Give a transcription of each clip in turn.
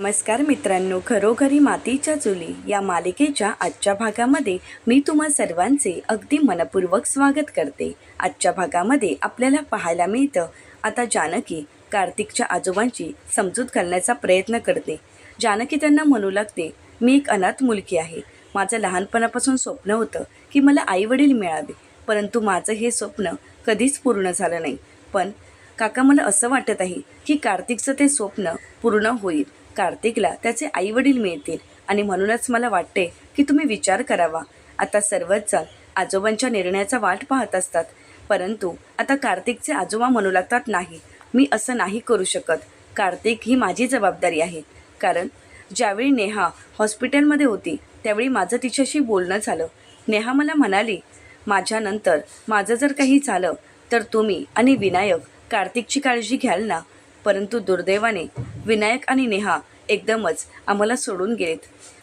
नमस्कार मित्रांनो घरोघरी मातीच्या चुली या मालिकेच्या आजच्या भागामध्ये मी तुम्हा सर्वांचे अगदी मनपूर्वक स्वागत करते. आजच्या भागामध्ये आपल्याला पाहायला मिळतं आता जानकी कार्तिकच्या आजोबांची समजूत घालण्याचा प्रयत्न करते. जानकी त्यांना म्हणू लागते मी एक अनाथ मुलगी आहे. माझं लहानपणापासून स्वप्न होतं की मला आईवडील मिळावे परंतु माझं हे स्वप्न कधीच पूर्ण झालं नाही. पण काका मला असं वाटत आहे की कार्तिकचं ते स्वप्न पूर्ण होईल. कार्तिकला त्याचे आईवडील मिळतील. आणि म्हणूनच मला वाटते की तुम्ही विचार करावा. आता सर्वच जण आजोबांच्या निर्णयाचा वाट पाहत असतात. परंतु आता कार्तिकचे आजोबा म्हणू लागतात नाही. मी असं नाही करू शकत. कार्तिक ही माझी जबाबदारी आहे. कारण ज्यावेळी नेहा हॉस्पिटलमध्ये होती त्यावेळी माझं तिच्याशी बोलणं झालं. नेहा मला म्हणाली माझ्यानंतर माझं जर काही झालं तर तुम्ही आणि विनायक कार्तिकची काळजी घ्याल ना. परंतु दुर्दैवाने विनायक आणि नेहा एकदमच आम्हाला सोडून गेलेत.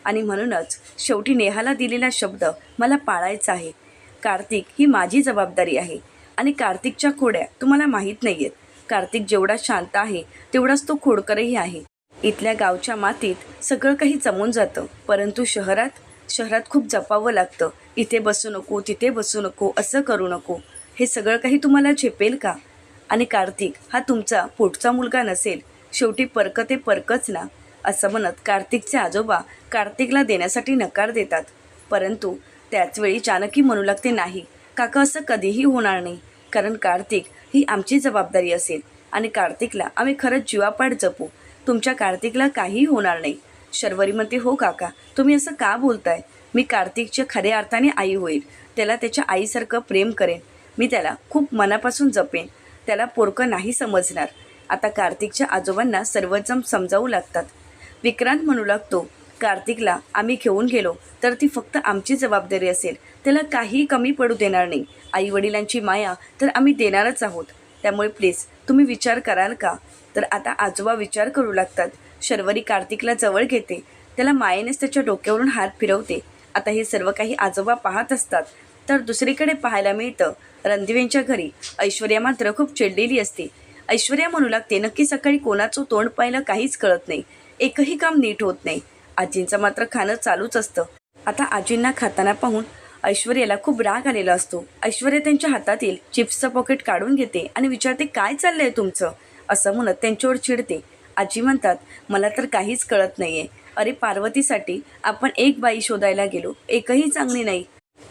आणि म्हणूनच शेवटी नेहाला दिलेला शब्द मला पाळायचा आहे. कार्तिक ही माझी जबाबदारी आहे. आणि कार्तिकच्या खोड्या तुम्हाला माहीत नाही आहेत कार्तिक जेवढा शांत आहे तेवढाच तो खोडकरही आहे. इथल्या गावच्या मातीत सगळं काही जमून जातं. परंतु शहरात शहरात खूप जपावं लागतं. इथे बसू नको तिथे बसू नको असं करू नको. हे सगळं काही तुम्हाला झेपेल का? आणि कार्तिक हा तुमचा पुढचा मुलगा नसेल. शेवटी परक ते परकच ना असं म्हणत कार्तिकचे आजोबा कार्तिकला देण्यासाठी नकार देतात. परंतु त्याचवेळी चाणकी म्हणू लागते नाही काका असं कधीही होणार नाही. कारण कार्तिक ही आमची जबाबदारी असेल आणि कार्तिकला आम्ही खरंच जीवापाड जपू. तुमच्या कार्तिकला काहीही होणार नाही. शर्वरी म्हणते हो काका तुम्ही असं का बोलताय? मी कार्तिकच्या खऱ्या अर्थाने आई होईल. त्याला त्याच्या आईसारखं प्रेम करेन. मी त्याला खूप मनापासून जपेन. त्याला पोरकं नाही समजणार. आता कार्तिकच्या आजोबांना सर्वजण समजावू लागतात. विक्रांत म्हणू लागतो कार्तिकला आम्ही घेऊन गेलो तर ती फक्त आमची जबाबदारी असेल. त्याला काही कमी पडू देणार नाही. आई वडिलांची माया तर आम्ही देणारच आहोत. त्यामुळे प्लीज तुम्ही विचार कराल का? तर आता आजोबा विचार करू लागतात. शर्वरी कार्तिकला जवळ घेते. त्याला मायेनेच त्याच्या डोक्यावरून हात फिरवते. आता हे सर्व काही आजोबा पाहत असतात. तर दुसरीकडे पाहायला मिळतं. रणदिवेंच्या घरी ऐश्वर्या मात्र खूप चिडलेली असते. ऐश्वर्या म्हणू लागते नक्की सकाळी कोणाचं तोंड पाहिलं काहीच कळत नाही. एकही काम नीट होत नाही. आजींचं मात्र खाणं चालूच असतं. आता आजींना खाताना पाहून ऐश्वर्याला खूप राग आलेला असतो. ऐश्वर्या त्यांच्या हातातील चिप्सचं पॉकेट काढून घेते आणि विचारते काय चाललंय तुमचं? असं म्हणत त्यांच्यावर चिडते. आजी म्हणतात मला तर काहीच कळत नाहीये. अरे पार्वतीसाठी आपण एक बाई शोधायला गेलो. एकही चांगली नाही.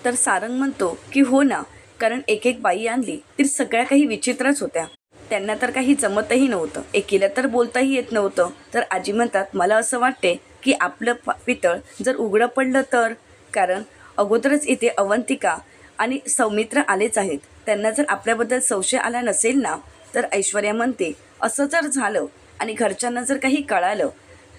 तर सारंग म्हणतो की हो ना कारण एक एक बाई आणली तर सगळ्या काही विचित्रच होत्या. त्यांना तर काही जमतही नव्हतं. एकीला तर बोलताही येत नव्हतं. तर आजी म्हणतात मला असं वाटते की आपलं पितळ जर उघडं पडलं तर? कारण अगोदरच इथे अवंतिका आणि सौमित्र आलेच आहेत. त्यांना जर आपल्याबद्दल संशय आला नसेल ना तर ऐश्वर्या म्हणते असं जर झालं आणि घरच्यांना जर काही कळालं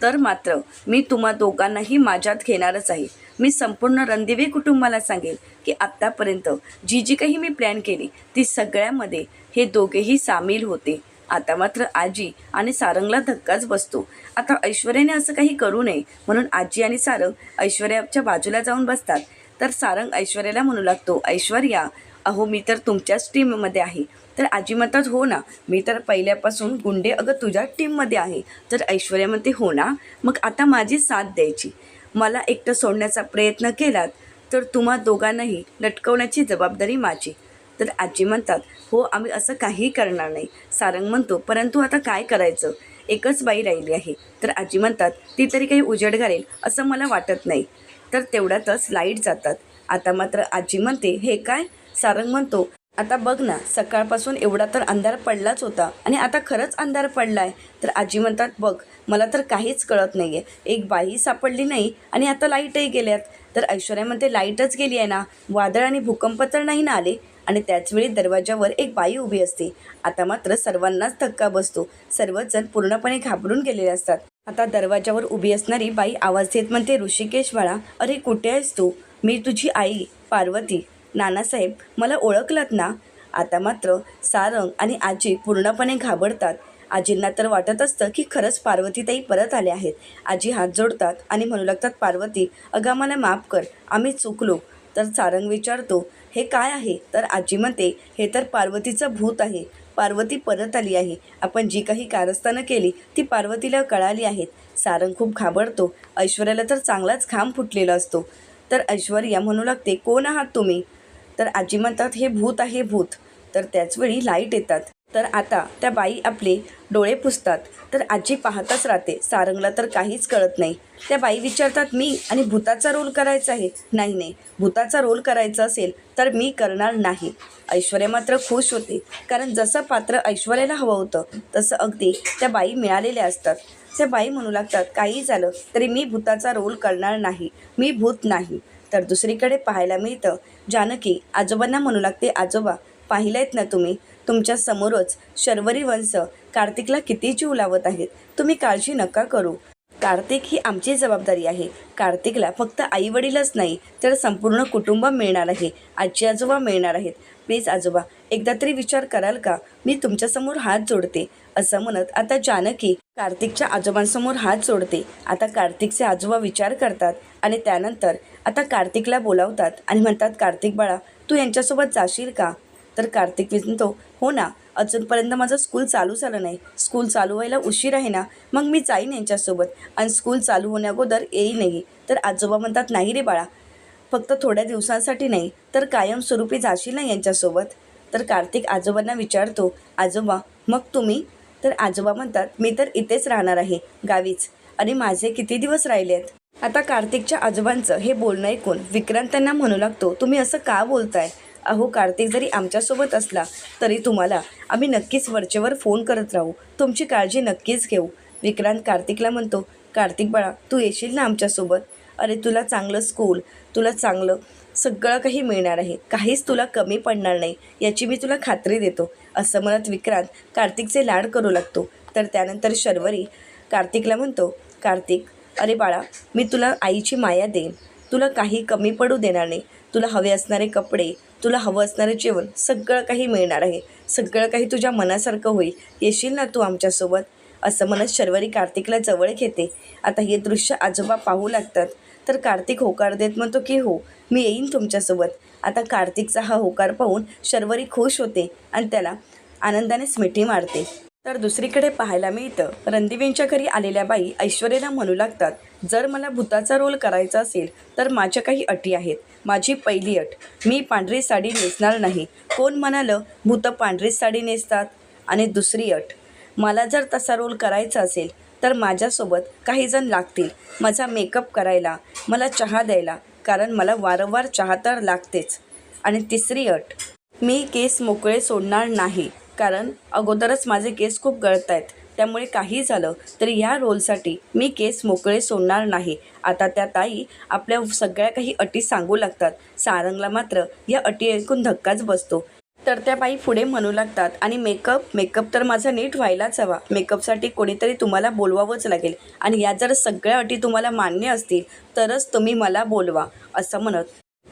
तर मात्र मी तुम्हा दोघांनाही माझ्यात घेणारच आहे. मी संपूर्ण रणदिवे कुटुंबाला सांगेल की आत्तापर्यंत जी जी काही मी प्लॅन केली ती सगळ्यामध्ये हे दोघेही सामील होते. आता मात्र आजी आणि सारंगला धक्काच बसतो. आता ऐश्वर्याने असं काही करू नये म्हणून आजी आणि सारंग ऐश्वर्याच्या बाजूला जाऊन बसतात. तर सारंग ऐश्वर्याला म्हणू लागतो ऐश्वर्या अहो मी तर तुमच्याच टीममध्ये आहे. तर आजी म्हणतात हो ना मी तर पहिल्यापासून गुंडे अगं तुझ्या टीममध्ये आहे. तर ऐश्वर्या म्हणते हो ना मग आता माझी साथ द्यायची. मला एकटं सोडण्याचा प्रयत्न केलात तर तुम्हा दोघांनाही लटकवण्याची जबाबदारी माझी. तर आजी म्हणतात हो आम्ही असं काही करणार नाही. सारंग म्हणतो परंतु आता काय करायचं? एकच बाई राहिली आहे. तर आजी म्हणतात ती तरी काही उजेड घालेल असं मला वाटत नाही. तर तेवढ्यातच लाइट जातात. आता मात्र आजी म्हणते हे काय? सारंग म्हणतो आता बघ ना सकाळपासून एवढा तर अंधार पडलाच होता. आणि आता खरंच अंधार पडलाय. तर आजी म्हणतात बघ मला तर काहीच कळत नाहीये. एक बाई सापडली नाही आणि आता लाईटही गेल्यात. तर ऐश्वर्या म्हणते लाईटच गेली आहे ना. वादळ आणि भूकंप तर नाही ना आले? आणि त्याचवेळी दरवाजावर एक बाई उभी असते. आता मात्र सर्वांनाच धक्का बसतो. सर्वजण पूर्णपणे घाबरून गेलेले असतात. आता दरवाजावर उभी असणारी बाई आवाज देत म्हणते ऋषिकेश बाळा अरे कुठे आहेस तू? मी तुझी आई पार्वती. नानासाहेब मला ओळखलात ना? आता मात्र सारंग आणि आजी पूर्णपणे घाबरतात. आजींना तर वाटत असतं की खरंच पार्वतीताई परत आल्या आहेत. आजी हात जोडतात आणि म्हणू लागतात पार्वती अगं मला माफ कर आम्ही चुकलो. तर सारंग विचारतो हे काय आहे? तर आजी म्हणते हे तर पार्वतीचं भूत आहे. पार्वती परत आली आहे. आपण जी काही कारस्थानं केली ती पार्वतीला कळाली आहेत. सारंग खूप घाबरतो. ऐश्वर्याला तर चांगलाच घाम फुटलेला असतो. तर ऐश्वर्या म्हणू लागते कोण आहात तुम्ही? तर आजी म्हणतात हे भूत आहे भूत. तर त्याचवेळी लाइट येतात. तर आता त्या बाई आपले डोळे पुसतात. तर आजी पाहताच राहते. सारंगला तर काहीच कळत नाही. त्या बाई विचारतात मी आणि भूताचा रोल करायचा आहे? नाही नाही. भूताचा रोल करायचा असेल तर मी करणार नाही. ऐश्वर्या मात्र खुश होते. कारण जसं पात्र ऐश्वर्याला हवं होतं तसं अगदी त्या बाई मिळालेल्या असतात. त्या बाई म्हणू लागतात काही झालं तरी मी भूताचा रोल करणार नाही. मी भूत नाही. तर दुसरीकडे पाहायला मिळतं जानकी आजोबांना म्हणू लागते आजोबा पाहिलेत ना तुम्ही? तुमच्या समोरच शर्वरी वंश कार्तिकला किती जीव लावत आहेत? तुम्ही काळजी नका करू. कार्तिक ही आमची जबाबदारी आहे. कार्तिकला फक्त आई वडीलच नाही तर संपूर्ण कुटुंब मिळणार आहे. आजी आजोबा मिळणार आहेत. प्लीज आजोबा एकदा तरी विचार कराल का? मी तुमच्यासमोर हात जोडते. असं म्हणत आता जानकी कार्तिकच्या आजोबांसमोर हात जोडते. आता कार्तिकचे आजोबा विचार करतात आणि त्यानंतर आता कार्तिकला बोलावतात आणि म्हणतात कार्तिक बाळा तू यांच्यासोबत जाशील का? तर कार्तिक विनतो हो ना अजूनपर्यंत माझं स्कूल चालू झालं नाही. स्कूल चालू व्हायला उशीर आहे ना मग मी जाईन यांच्यासोबत आणि स्कूल चालू होण्याअगोदर येईनही तर आजोबा म्हणतात नाही रे बाळा फक्त थोड्या दिवसांसाठी नाही तर कायमस्वरूपी जाशील ना यांच्यासोबत? तर कार्तिक आजोबांना विचारतो आजोबा मग तुम्ही तर आजोबा म्हणतात मी तर इथेच राहणार आहे गावीच. आणि माझे किती दिवस राहिले आहेत? आता कार्तिकच्या आजोबांचं हे बोलणं ऐकून विक्रांत त्यांना म्हणू लागतो तुम्ही असं का बोलताय? अहो कार्तिक जरी आमच्यासोबत असला तरी तुम्हाला आम्ही नक्कीच वरचेवर फोन करत राहू. तुमची काळजी नक्कीच घेऊ. विक्रांत कार्तिकला म्हणतो कार्तिक बाळा तू येशील ना आमच्यासोबत? अरे तुला चांगलं स्कूल तुला चांगलं सगळं काही मिळणार आहे. काहीच तुला कमी पडणार नाही याची मी तुला खात्री देतो. असं म्हणत विक्रांत कार्तिकचे लाड करू लागतो. तर त्यानंतर शर्वरी कार्तिकला म्हणतो कार्तिक अरे बाळा मी तुला आईची माया देईन. तुला काही कमी पडू देणार नाही. तुला हवे असणारे कपडे तुला हवं असणारे जेवण सगळं काही मिळणार आहे. सगळं काही तुझ्या मनासारखं होईल. येशील ना तू आमच्यासोबत? असं म्हणत शर्वरी कार्तिकला जवळ घेते. आता हे दृश्य आजोबा पाहू लागतात. तर कार्तिक होकार देत म्हणतो की हो मी येईन तुमच्यासोबत. आता कार्तिकचा हा होकार पाहून शर्वरी खुश होते आणि त्याला आनंदाने स्मिठी मारते. तर दुसरीकडे पाहायला मिळतं रणदिवेंच्या घरी आलेल्या बाई ऐश्वर्याला म्हणू लागतात जर मला भूताचा रोल करायचा असेल तर माझ्या काही अटी आहेत. माझी पहिली अट मी पांढरी साडी नेसणार नाही. कोण म्हणालं भूतं पांढरी साडी नेसतात? आणि दुसरी अट मला जर तसा रोल करायचा असेल तर माझ्यासोबत काही जण लागतील. माझा मेकअप करायला मला चहा द्यायला कारण मला वारंवार चहा तर लागतेच. आणि तिसरी अट मी केस मोकळे सोडणार नाही कारण अगोदरच माझे केस खूप गळत आहेत. त्यामुळे काही झालं तरी ह्या रोलसाठी मी केस मोकळे सोडणार नाही. आता त्या ताई आपल्या सगळ्या काही अटी सांगू लागतात. सारंगला मात्र या अटी ऐकून धक्काच बसतो. तर त्या बाई पुढे म्हणू लागतात आणि मेकअप मेकअप तर माझा नीट व्हायलाच हवा. मेकअपसाठी कोणीतरी तुम्हाला बोलवावंच लागेल. आणि या जर सगळ्या अटी तुम्हाला मान्य असतील तरच तुम्ही मला बोलवा असं म्हणत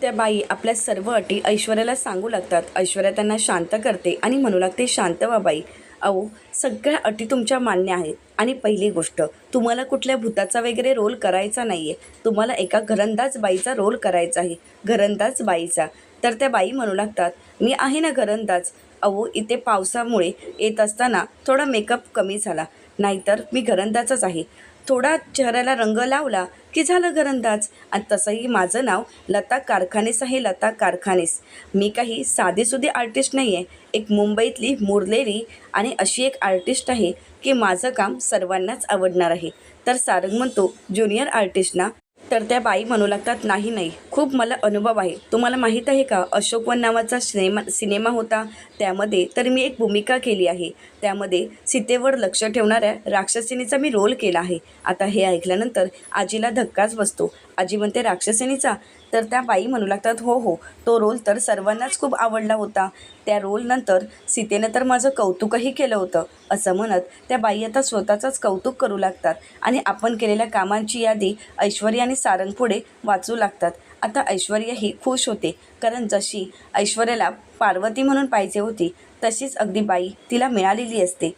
त्या बाई आपल्या सर्व अटी ऐश्वर्याला सांगू लागतात. ऐश्वर्या त्यांना शांत करते आणि म्हणू लागते शांत वा बाई. अहो सगळ्या अटी तुमच्या मान्य आहेत. आणि पहिली गोष्ट तुम्हाला कुठल्या भूताचा वगैरे रोल करायचा नाही आहे तुम्हाला एका घरंदाज बाईचा रोल करायचा आहे. घरंदाज बाईचा. तर त्या बाई म्हणू लागतात मी आहे ना घरंदाज. अहो इथे पावसामुळे येत असताना थोडा मेकअप कमी झाला. नाहीतर मी घरंदाजच आहे. थोडा चेहऱ्याला रंग लावला की झालं घरंदाज. आणि तसंही माझं नाव लता कारखानेस आहे लता कारखानेस. मी काही साधीसुधी आर्टिस्ट नाही आहे एक मुंबईतली मुरलेली आणि अशी एक आर्टिस्ट आहे की माझं काम सर्वांनाच आवडणार आहे. तर सारंग म्हणतो ज्युनियर आर्टिस्ट ना तर त्या बाई म्हणू लागतात नाही नाही खूप मला अनुभव आहे. तुम्हाला माहीत आहे का अशोकवन नावाचा सिनेमा सिनेमा होता. त्यामध्ये तर मी एक भूमिका केली आहे. त्यामध्ये सीतेवर लक्ष ठेवणाऱ्या राक्षसिनीचा मी रोल केला आहे. आता हे ऐकल्यानंतर आजीला धक्काच बसतो. आजी म्हणते राक्षसिनीचा तर त्या बाई म्हणू लागतात हो हो तो रोल तर सर्वांनाच खूप आवडला होता. त्या रोलनंतर सीतेनं तर माझं कौतुकही केलं होतं. असं म्हणत त्या बाई आता स्वतःचंच कौतुक करू लागतात आणि आपण केलेल्या कामांची यादी ऐश्वर्या आणि सारंग पुढे वाचू लागतात. आता ऐश्वर्या ही खुश होते कारण जशी ऐश्वर्याला पार्वती म्हणून पाहिजे होती तशीच अगदी बाई तिला मिळालेली असते.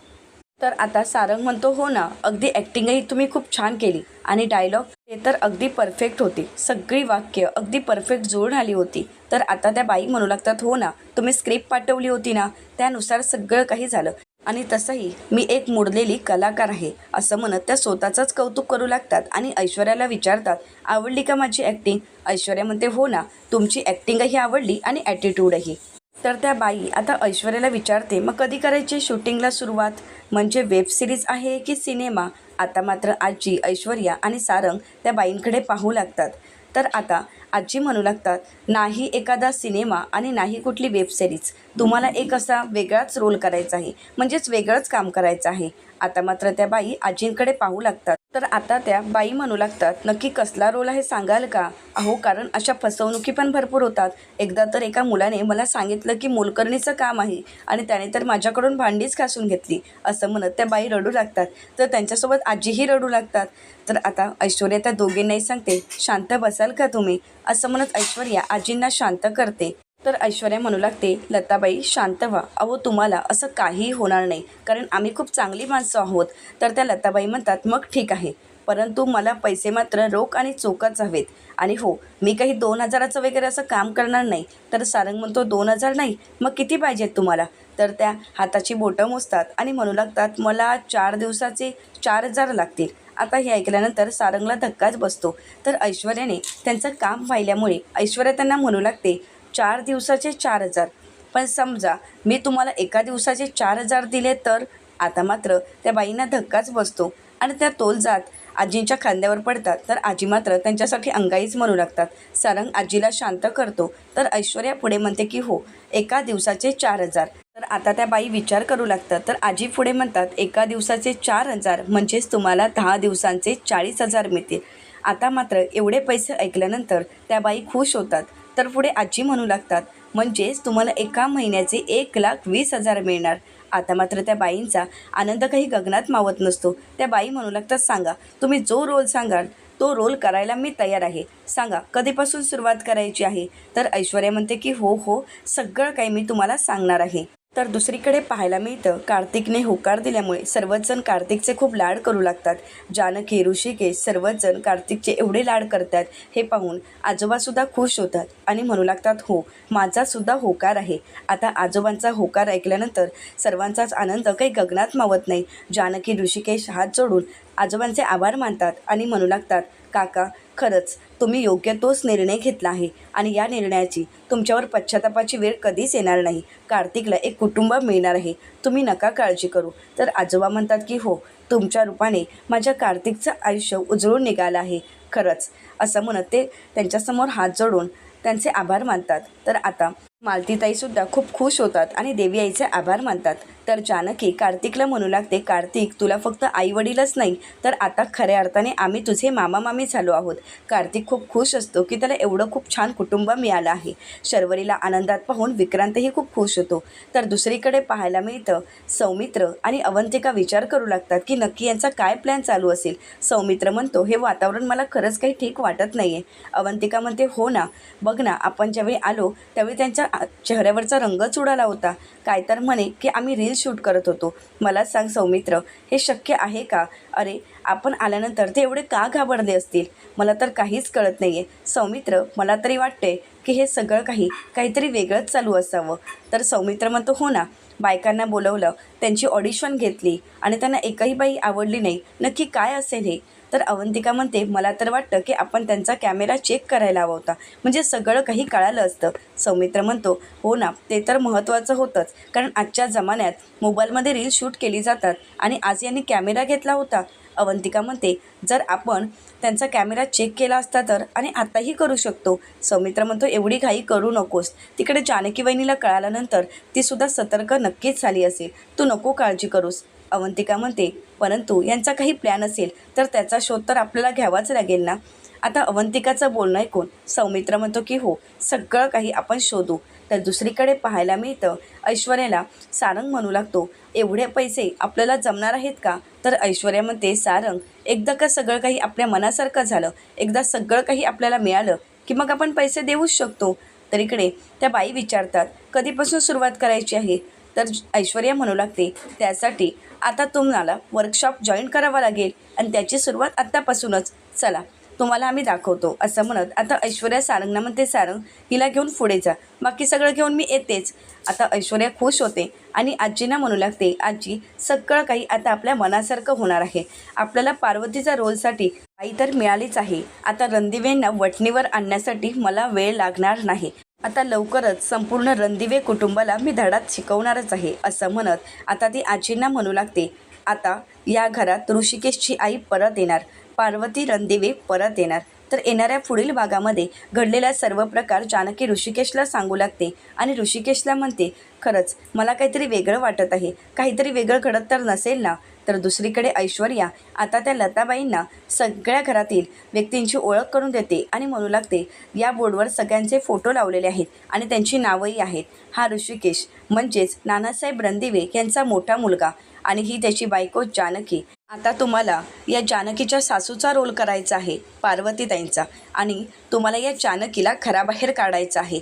तर आता सारंग म्हणतो हो ना अगदी ॲक्टिंगही तुम्ही खूप छान केली आणि डायलॉग ते तर अगदी परफेक्ट होते. सगळी वाक्य अगदी परफेक्ट जुळून आली होती. तर आता त्या बाई म्हणू लागतात हो ना तुम्ही स्क्रिप्ट पाठवली होती ना त्यानुसार सगळं काही झालं. आणि तसंही मी एक मोडलेली कलाकार आहे असं म्हणत त्या स्वतःचंच कौतुक करू लागतात आणि ऐश्वर्याला विचारतात आवडली का माझी ॲक्टिंग ऐश्वर्या म्हणते हो ना तुमची ॲक्टिंगही आवडली आणि ॲटिट्यूडही तर त्या बाई आता ऐश्वर्याला विचारते मग कधी करायची शूटिंगला सुरुवात? म्हणजे वेब सिरीज आहे की सिनेमा? आता मात्र आजी ऐश्वर्या आणि सारंग त्या बाईंकडे पाहू लागतात. तर आता आजी म्हणू लागतात नाही एखादा सिनेमा आणि नाही कुठली वेब सिरीज. तुम्हाला एक असा वेगळाच रोल करायचा आहे. म्हणजेच वेगळंच काम करायचं आहे. आता मात्र त्या बाई आजींकडे पाहू लागतात. तर आता त्या बाई म्हणू लागतात नक्की कसला रोल आहे सांगाल का? अहो कारण अशा फसवणुकी पण भरपूर होतात. एकदा तर एका मुलाने मला सांगितलं की मोलकरणीचं काम आहे आणि त्याने तर माझ्याकडून भांडीच घासून घेतली असं म्हणत त्या बाई रडू लागतात. तर त्यांच्यासोबत आजीही रडू लागतात. तर आता ऐश्वर्या त्या दोघींनाही सांगते शांत बसाल का तुम्ही? असं म्हणत ऐश्वर्या आजींना शांत करते. तर ऐश्वर्या म्हणू लागते लताबाई शांत व्हा. अहो तुम्हाला असं काहीही होणार नाही कारण आम्ही खूप चांगली माणसं आहोत. तर त्या लताबाई म्हणतात मग ठीक आहे. परंतु मला पैसे मात्र रोख आणि चोखच हवेत. आणि हो मी काही दोन हजाराचं वगैरे असं काम करणार नाही. तर सारंग म्हणतो दोन हजार नाही मग किती पाहिजेत तुम्हाला? तर त्या हाताची बोटं मोजतात आणि म्हणू लागतात मला चार दिवसाचे चार हजार लागतील. आता हे ऐकल्यानंतर सारंगला धक्काच बसतो. तर ऐश्वर्याने त्यांचं काम पाहिल्यामुळे ऐश्वर्या त्यांना म्हणू लागते चार दिवसाचे चार हजार. पण समजा मी तुम्हाला एका दिवसाचे चार हजार दिले तर आता मात्र त्या बाईंना धक्काच बसतो आणि त्या तोल जात आजींच्या खांद्यावर पडतात. तर आजी मात्र त्यांच्यासाठी अंगाईच म्हणू लागतात. सारंग आजीला शांत करतो. तर ऐश्वर्या पुढे म्हणते की हो एका दिवसाचे चार हजार. तर आता त्या बाई विचार करू लागतात. तर आजी पुढे म्हणतात एका दिवसाचे चार हजार म्हणजेच तुम्हाला दहा दिवसांचे चाळीस हजार मिळतील. आता मात्र एवढे पैसे ऐकल्यानंतर त्या बाई खुश होतात. तर पुढे आजी म्हणू लागतात म्हणजेच तुम्हाला एका महिन्याचे एक लाख वीस हजार मिळणार. आता मात्र त्या बाईंचा आनंद काही गगनात मावत नसतो. त्या बाई म्हणू लागतात सांगा तुम्ही जो रोल सांगाल तो रोल करायला मी तयार आहे. सांगा कधीपासून सुरुवात करायची आहे? तर ऐश्वर्या म्हणते की हो हो सगळं काही मी तुम्हाला सांगणार आहे. तर दुसरीकडे पाहायला मिळतं कार्तिकने होकार दिल्यामुळे सर्वच जण कार्तिकचे खूप लाड करू लागतात. जानकी ऋषिकेश सर्वच जण कार्तिकचे एवढे लाड करतात हे पाहून आजोबासुद्धा खुश होतात आणि म्हणू लागतात हो माझासुद्धा होकार आहे. आता आजोबांचा होकार ऐकल्यानंतर सर्वांचाच आनंद काही गगनात मावत नाही. जानकी ऋषिकेश हात जोडून आजोबांचे आभार मानतात आणि म्हणू लागतात काका खरंच तुम्ही योग्य तोच निर्णय घेतला आहे आणि या निर्णयाची तुमच्यावर पश्चातापाची वेळ कधीच येणार नाही. कार्तिकला एक कुटुंब मिळणार आहे. तुम्ही नका काळजी करू. तर आजोबा म्हणतात की हो तुमच्या रूपाने माझ्या कार्तिकचं आयुष्य उजळून निघालं आहे. खरंच असं म्हणत ते त्यांच्यासमोर हात जोडून त्यांचे आभार मानतात. तर आता मालतीताईसुद्धा खूप खुश होतात आणि देवी आईचे आभार मानतात. तर जानकी कार्तिकला म्हणू लागते कार्तिक तुला फक्त आई वडीलच नाही तर आता खऱ्या अर्थाने आम्ही तुझे मामा मामी झालो आहोत. कार्तिक खूप खुश असतो की त्याला एवढं खूप छान कुटुंब मिळालं आहे. शर्वरीला आनंदात पाहून विक्रांतही खूप खुश होतो. तर दुसरीकडे पाहायला मिळतं सौमित्र आणि अवंतिका विचार करू लागतात की नक्की यांचा काय प्लॅन चालू असेल. सौमित्र म्हणतो हे वातावरण मला खरंच काही ठीक वाटत नाही आहे अवंतिका म्हणते हो ना बघ ना आपण ज्यावेळी आलो त्यावेळी त्यांच्या चेहऱ्यावरचा रंगच उडाला होता. काय तर म्हणे की आम्ही रील शूट करत होतो. मला सांग सौमित्र हे शक्य आहे का? अरे आपण आल्यानंतर ते एवढे का घाबरले असतील? मला तर काहीच कळत नाही आहे सौमित्र मला तरी वाटते की हे सगळं काही काहीतरी वेगळंच चालू असावं. तर सौमित्र म्हणतो हो ना. बायकांना बोलवलं त्यांची ऑडिशन घेतली आणि त्यांना एकही बाई आवडली नाही. नक्की काय असेल हे? तर अवंतिका म्हणते मला तर वाटतं की आपण त्यांचा कॅमेरा चेक करायला हवा होता. म्हणजे सगळं काही कळालं असतं. सौमित्र म्हणतो हो ना ते तर महत्त्वाचं होतंच. कारण आजच्या जमान्यात मोबाईलमध्ये रील शूट केली जातात आणि आज यांनी कॅमेरा घेतला होता. अवंतिका म्हणते जर आपण त्यांचा कॅमेरा चेक केला असता तर आणि आताही करू शकतो. सौमित्र म्हणतो एवढी घाई करू नकोस. तिकडे जानकी वहिनीला कळाल्यानंतर तीसुद्धा सतर्क नक्कीच झाली असेल. तू नको काळजी करूस. अवंतिका म्हणते परंतु यांचा काही प्लॅन असेल तर त्याचा शोध तर आपल्याला घ्यावाच लागेल ना? आता अवंतिकाचं बोलणं ऐकून सौमित्र म्हणतो की हो सगळं काही आपण शोधू. तर दुसरीकडे पाहायला मिळतं ऐश्वर्याला सारंग म्हणू लागतो एवढे पैसे आपल्याला जमणार आहेत का? तर ऐश्वर्या म्हणते सारंग एकदा का सगळं काही आपल्या मनासारखं झालं? एकदा सगळं काही आपल्याला मिळालं की मग आपण पैसे देऊच शकतो? तर इकडे त्या बाई विचारतात कधीपासून सुरुवात करायची आहे? तर ऐश्वर्या म्हणू लागते त्यासाठी आता तुम्हाला वर्कशॉप जॉईन करावा लागेल आणि त्याची सुरुवात आत्तापासूनच. चला तुम्हाला आम्ही दाखवतो. असं म्हणत आता ऐश्वर्या सारंगना म्हणते सारंग हिला घेऊन पुढे जा. बाकी सगळं घेऊन मी येतेच. आता ऐश्वर्या खुश होते आणि आजींना म्हणू लागते आजी सगळं काही आता आपल्या मनासारखं होणार आहे. आपल्याला पार्वतीचा रोलसाठी आई तर मिळालीच आहे. आता रणदिवेंना वटणीवर आणण्यासाठी मला वेळ लागणार नाही. आता लवकरच संपूर्ण रणदिवे कुटुंबाला मी धडात शिकवणारच आहे असं म्हणत आता ती आजींना म्हणू लागते आता या घरात ऋषिकेशची आई परत येणार पार्वती रणदिवे परत येणार तर येणाऱ्या पुढील भागामध्ये घडलेला सर्व प्रकार जानकी ऋषिकेशला सांगू लागते. आणि ऋषिकेशला म्हणते खरंच मला काहीतरी वेगळं वाटत आहे. काहीतरी वेगळं घडत तर नसेल ना? तर दुसरीकडे ऐश्वर्या आता त्या लताबाईंना सगळ्या घरातील व्यक्तींची ओळख करून देते आणि म्हणू लागते या बोर्डवर सगळ्यांचे फोटो लावलेले आहेत आणि त्यांची नावंही आहेत. हा ऋषिकेश म्हणजेच नानासाहेब रणदिवे यांचा मोठा मुलगा. आणि ही त्याची बायको जानकी. आता तुम्हाला या जानकीच्या सासूचा रोल करायचा आहे पार्वतीताईंचा. आणि तुम्हाला या जानकीला घराबाहेर काढायचं आहे.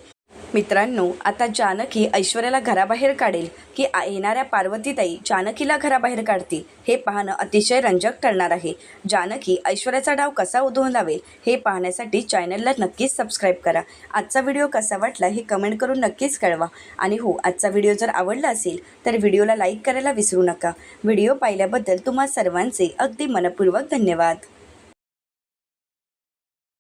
मित्रांनो आता जानकी ऐश्वर्याला घराबाहेर काढेल की येणाऱ्या पार्वतीताई जानकीला घराबाहेर काढतील हे पाहणं अतिशय रंजक ठरणार आहे. जानकी ऐश्वर्याचा डाव कसा उधळून लावेल हे पाहण्यासाठी चॅनलला नक्कीच सबस्क्राईब करा. आजचा व्हिडिओ कसा वाटला हे कमेंट करून नक्कीच कळवा. आणि हो आजचा व्हिडिओ जर आवडला असेल तर व्हिडिओला लाईक करायला विसरू नका. व्हिडिओ पाहिल्याबद्दल तुम्हा सर्वांचे अगदी मनपूर्वक धन्यवाद.